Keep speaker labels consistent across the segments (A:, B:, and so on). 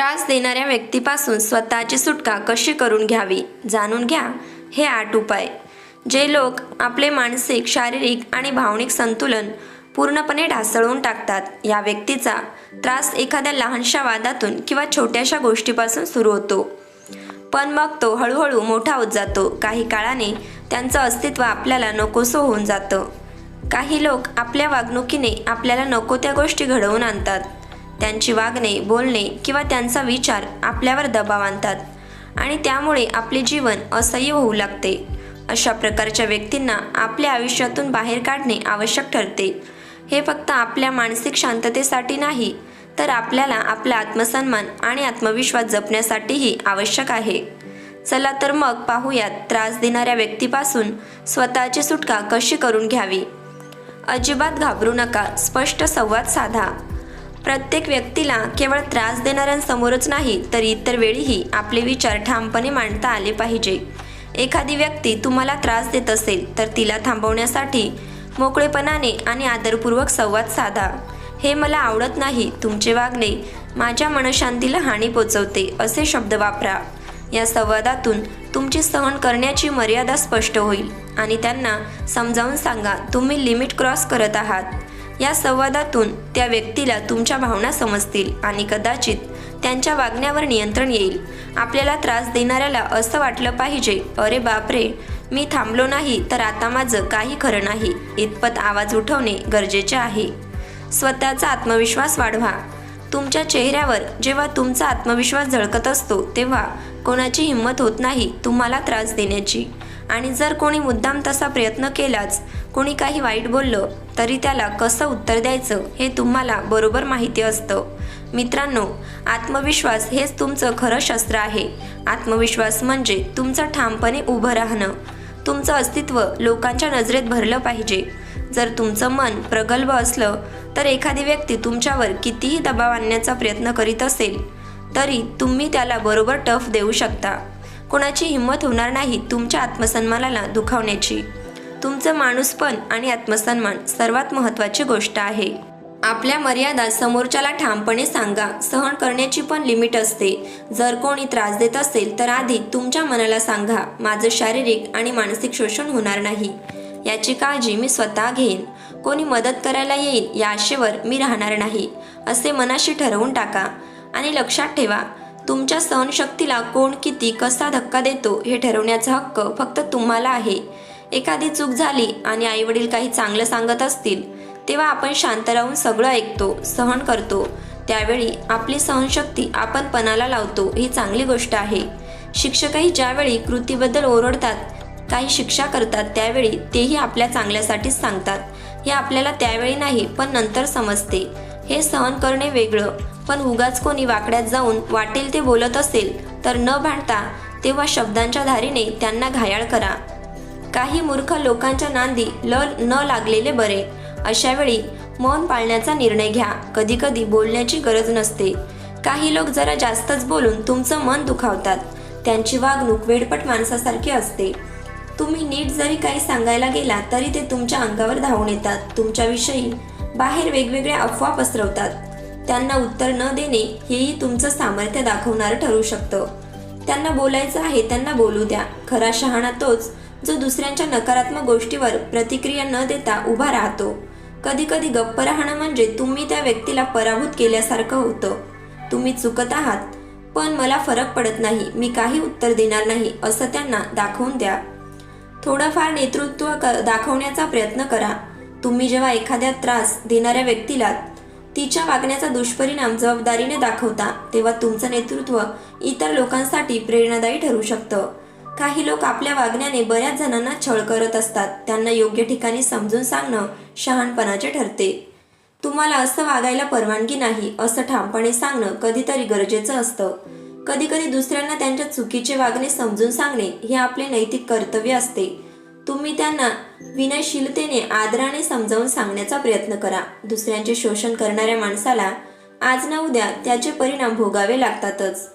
A: त्रास देणाऱ्या व्यक्तीपासून स्वतःची सुटका कशी करून घ्यावी जाणून घ्या. हे आठ उपाय. जे लोक आपले मानसिक शारीरिक आणि भावनिक संतुलन पूर्णपणे ढासळवून टाकतात या व्यक्तीचा त्रास एखाद्या लहानशा वादातून किंवा छोट्याशा गोष्टीपासून सुरू होतो. पण मग तो हळूहळू मोठा होत जातो. काही काळाने त्यांचं अस्तित्व आपल्याला नकोसं होऊन जातं. काही लोक आपल्या वागणुकीने आपल्याला नको त्या गोष्टी घडवून आणतात. त्यांची वागणे बोलणे किंवा त्यांचा विचार आपल्यावर दबाव आणतात आणि त्यामुळे आपले जीवन असह्य होऊ लागते. अशा प्रकारच्या व्यक्तींना आपल्या आयुष्यातून बाहेर काढणे आवश्यक ठरते. हे फक्त आपल्या मानसिक शांततेसाठी नाही तर आपल्याला आपला आत्मसन्मान आणि आत्मविश्वास जपण्यासाठीही आवश्यक आहे. चला तर मग पाहूयात त्रास देणाऱ्या व्यक्तीपासून स्वतःची सुटका कशी करून घ्यावी? अजिबात घाबरू नका स्पष्ट संवाद साधा. प्रत्येक व्यक्तीला केवळ त्रास देणाऱ्यांसमोरच नाही तर इतर वेळीही आपले विचार ठामपणे मांडता आले पाहिजे. एखादी व्यक्ती तुम्हाला त्रास देत असेल तर तिला थांबवण्यासाठी मोकळेपणाने आणि आदरपूर्वक संवाद साधा. हे मला आवडत नाही तुमचे वागणे माझ्या मनशांतीला हानी पोचवते असे शब्द वापरा. या संवादातून तुमची सहन करण्याची मर्यादा स्पष्ट होईल आणि त्यांना समजावून सांगा तुम्ही लिमिट क्रॉस करत आहात. या संवादातून त्या व्यक्तीला तुमच्या भावना समजतील आणि कदाचित त्यांच्या वागण्यावर नियंत्रण येईल. आपल्याला त्रास देणाऱ्याला असं वाटलं पाहिजे अरे बापरे मी थांबलो नाही तर आता माझं काही खरं नाही. इतपत आवाज उठवणे गरजेचे आहे. स्वतःचा आत्मविश्वास वाढवा. तुमच्या चेहऱ्यावर जेव्हा तुमचा आत्मविश्वास झळकत असतो तेव्हा कोणाची हिंमत होत नाही तुम्हाला त्रास देण्याची. आणि जर कोणी मुद्दाम तसा प्रयत्न केलाच कोणी काही वाईट बोललं तरी त्याला कसं उत्तर द्यायचं हे तुम्हाला बरोबर माहिती असतं. मित्रांनो आत्मविश्वास हेच तुमचं खरं शस्त्र आहे. आत्मविश्वास म्हणजे तुमचं ठामपणे उभं राहणं. तुमचं अस्तित्व लोकांच्या नजरेत भरलं पाहिजे. जर तुमचं मन प्रगल्भ असलं तर एखादी व्यक्ती तुमच्यावर कितीही दबाव आणण्याचा प्रयत्न करीत असेल तरी तुम्ही त्याला बरोबर टफ देऊ शकता. कोणाची हिंमत होणार नाही तुमच्या आत्मसन्मानाला दुखावण्याची. तुमचं माणूसपण आणि आत्मसन्मान सर्वात महत्त्वाची गोष्ट आहे. आपल्या मर्यादा समोरच्याला ठामपणे सांगा. सहन करण्याची पण लिमिट असते. जर कोणी त्रास देत असेल तर आधी तुमच्या मनाला सांगा. माझं शारीरिक आणि मानसिक शोषण होणार नाही. याची काळजी मी स्वतः घेईन. कोणी मदत करायला येईल या आशेवर मी राहणार नाही. असे मनाशी ठरवून टाका. आणि लक्षात ठेवा तुमच्या सहनशक्तीला कोण किती कसा धक्का देतो हे ठरवण्याचा हक्क फक्त तुम्हाला आहे. एखादी चूक झाली आणि आईवडील काही चांगलं सांगत असतील तेव्हा आपण शांत राहून सगळं ऐकतो सहन करतो. त्यावेळी आपली सहनशक्ती आपण पणाला लावतो ही चांगली गोष्ट आहे. शिक्षकही ज्यावेळी कृतीबद्दल ओरडतात काही शिक्षा करतात त्यावेळी तेही आपल्या चांगल्यासाठीच सांगतात. हे आपल्याला त्यावेळी नाही पण नंतर समजते. हे सहन करणे वेगळं पण उगाच कोणी वाकड्यात जाऊन वाटेल ते बोलत असेल तर न भांडता तेव्हा शब्दांच्या धारीने त्यांना घायाळ करा. काही मूर्ख लोकांच्या नांदी ल न लागलेले बरे. अशा वेळी मौन पाळण्याचा निर्णय घ्या. कधीकधी बोलण्याची गरज नसते. काही लोक जरा जास्तच बोलून तुमचं मन दुखावतात. त्यांची वागणूक वेडपट माणसासारखी असते. तुम्ही नीट जरी काही सांगायला गेला तरी ते तुमच्या अंगावर धावून येतात. तुमच्याविषयी बाहेर वेगवेगळ्या अफवा पसरवतात. त्यांना उत्तर न देणे हेही तुमचं सामर्थ्य दाखवणारं ठरू शकतं. त्यांना बोलायचं आहे त्यांना बोलू द्या. खरा शहाणा तोच जो दुसऱ्यांच्या नकारात्मक गोष्टीवर प्रतिक्रिया न देता उभा राहतो. कधी कधी गप्प राहणं म्हणजे तुम्ही त्या व्यक्तीला पराभूत केल्यासारखं होतं. तुम्ही चुकत आहात पण मला फरक पडत नाही मी काही उत्तर देणार नाही असं त्यांना दाखवून द्या. थोडंफार नेतृत्व क दाखवण्याचा प्रयत्न करा. तुम्ही जेव्हा एखाद्या त्रास देणाऱ्या व्यक्तीला तिच्या वागण्याचा दुष्परिणाम जबाबदारीने दाखवता तेव्हा तुमचं नेतृत्व इतर लोकांसाठी प्रेरणादायी ठरू शकतं. काही लोक आपल्या वागण्याने बऱ्याच जणांना छळ करत असतात. त्यांना योग्य ठिकाणी समजून सांगणं शहाणपणाचे ठरते. तुम्हाला असं वागायला परवानगी नाही असं ठामपणे सांगणं कधीतरी गरजेचं असतं. कधीकधी दुसऱ्यांना त्यांच्या चुकीचे वागणे समजून सांगणे हे आपले नैतिक कर्तव्य असते. तुम्ही त्यांना विनयशीलतेने आदराने समजावून सांगण्याचा प्रयत्न करा. दुसऱ्यांचे शोषण करणाऱ्या माणसाला आज ना उद्या त्याचे परिणाम भोगावे लागतातच.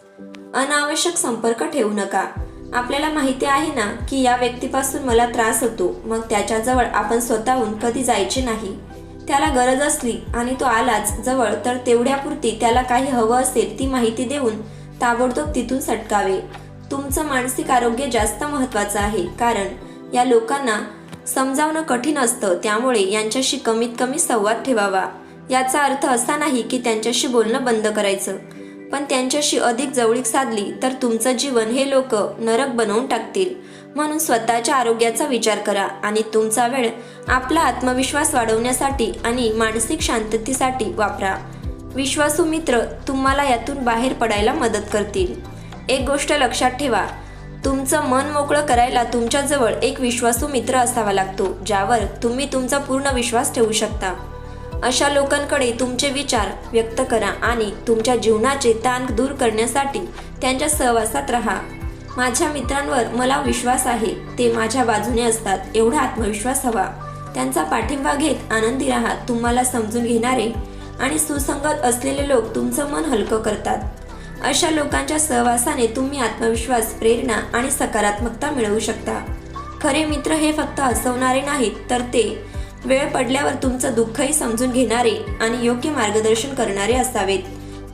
A: अनावश्यक संपर्क ठेवू नका. आपल्याला माहिती आहे ना की या व्यक्तीपासून मला त्रास होतो. मग त्याच्याजवळ आपण स्वतःहून कधी जायचे नाही. त्याला गरज असली आणि तो आलाच जवळ तर तेवढ्यापुरती त्याला काही हवं असेल ती माहिती देऊन ताबडतोब तिथून सटकावे. तुमचं मानसिक आरोग्य जास्त महत्त्वाचं आहे कारण या लोकांना समजावणं कठीण असतं. त्यामुळे यांच्याशी कमीत कमी संवाद ठेवावा. याचा अर्थ असा नाही की त्यांच्याशी बोलणं बंद करायचं. पण त्यांच्याशी अधिक जवळीक साधली तर तुमचं जीवन हे लोक नरक बनवून टाकतील. म्हणून स्वतःच्या आरोग्याचा विचार करा आणि तुमचा वेळ आपला आत्मविश्वास वाढवण्यासाठी आणि मानसिक शांततेसाठी वापरा. विश्वासू मित्र तुम्हाला यातून बाहेर पडायला मदत करतील. एक गोष्ट लक्षात ठेवा तुमचं मन मोकळं करायला तुमच्याजवळ एक विश्वासू मित्र असावा लागतो ज्यावर तुम्ही तुमचा पूर्ण विश्वास ठेवू शकता. अशा लोकांकडे तुमचे विचार व्यक्त करा आणि तुमच्या जीवनाचे ताण दूर करण्यासाठी त्यांच्या सहवासात राहा. माझ्या मित्रांवर मला विश्वास आहे. ते माझ्या बाजूने असतात. एवढा आत्मविश्वास हवा. त्यांचा पाठिंबा घेत आनंदी राहा. तुम्हाला समजून घेणारे आणि सुसंगत असलेले लोक तुमचं मन हलकं करतात. अशा लोकांच्या सहवासाने तुम्ही आत्मविश्वास प्रेरणा आणि सकारात्मकता मिळवू शकता. खरे मित्र हे फक्त हसवणारे नाहीत तर ते वेळ पडल्यावर तुमचं दुःखही समजून घेणारे आणि योग्य मार्गदर्शन करणारे असावेत.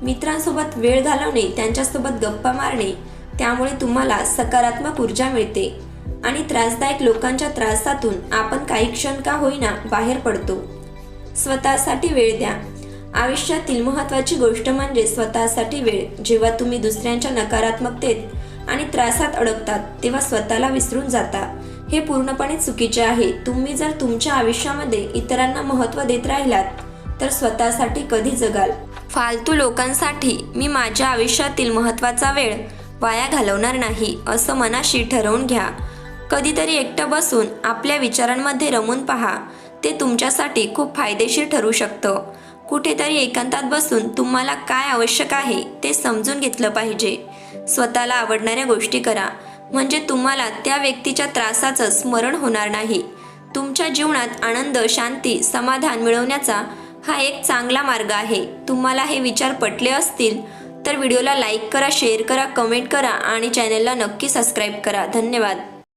A: मित्रांसोबत वेळ घालवणे त्यांच्यासोबत गप्पा मारणे त्यामुळे तुम्हाला सकारात्मक ऊर्जा मिळते आणि त्रासदायक लोकांच्या त्रासातून आपण काही क्षण का होईना बाहेर पडतो. स्वतःसाठी वेळ द्या. आयुष्यातील महत्त्वाची गोष्ट म्हणजे स्वतःसाठी वेळ. जेव्हा तुम्ही दुसऱ्यांच्या नकारात्मकतेत आणि त्रासात अडकतात तेव्हा स्वतःला विसरून जाता. हे पूर्णपणे चुकीचे आहे. तुम्ही जर तुमच्या आयुष्यामध्ये इतरांना महत्त्व देत राहिलात तर स्वतःसाठी कधी जगाल? फालतू लोकांसाठी मी माझ्या आयुष्यातील महत्त्वाचा वेळ वाया घालवणार नाही असं मनाशी ठरवून घ्या. कधीतरी एकटं बसून आपल्या विचारांमध्ये रमून पहा. ते तुमच्यासाठी खूप फायदेशीर ठरू शकतं. कुठेतरी एकांतात बसून तुम्हाला काय आवश्यक आहे ते समजून घेतलं पाहिजे. स्वतःला आवडणाऱ्या गोष्टी करा. म्हणजे तुम्हाला त्या व्यक्तीच्या त्रासाचं स्मरण होणार नाही. तुमच्या जीवनात आनंद शांती समाधान मिळवण्याचा हा एक चांगला मार्ग आहे. तुम्हाला हे विचार पटले असतील तर व्हिडिओला लाईक करा शेअर करा कमेंट करा आणि चॅनलला नक्की सबस्क्राईब करा. धन्यवाद.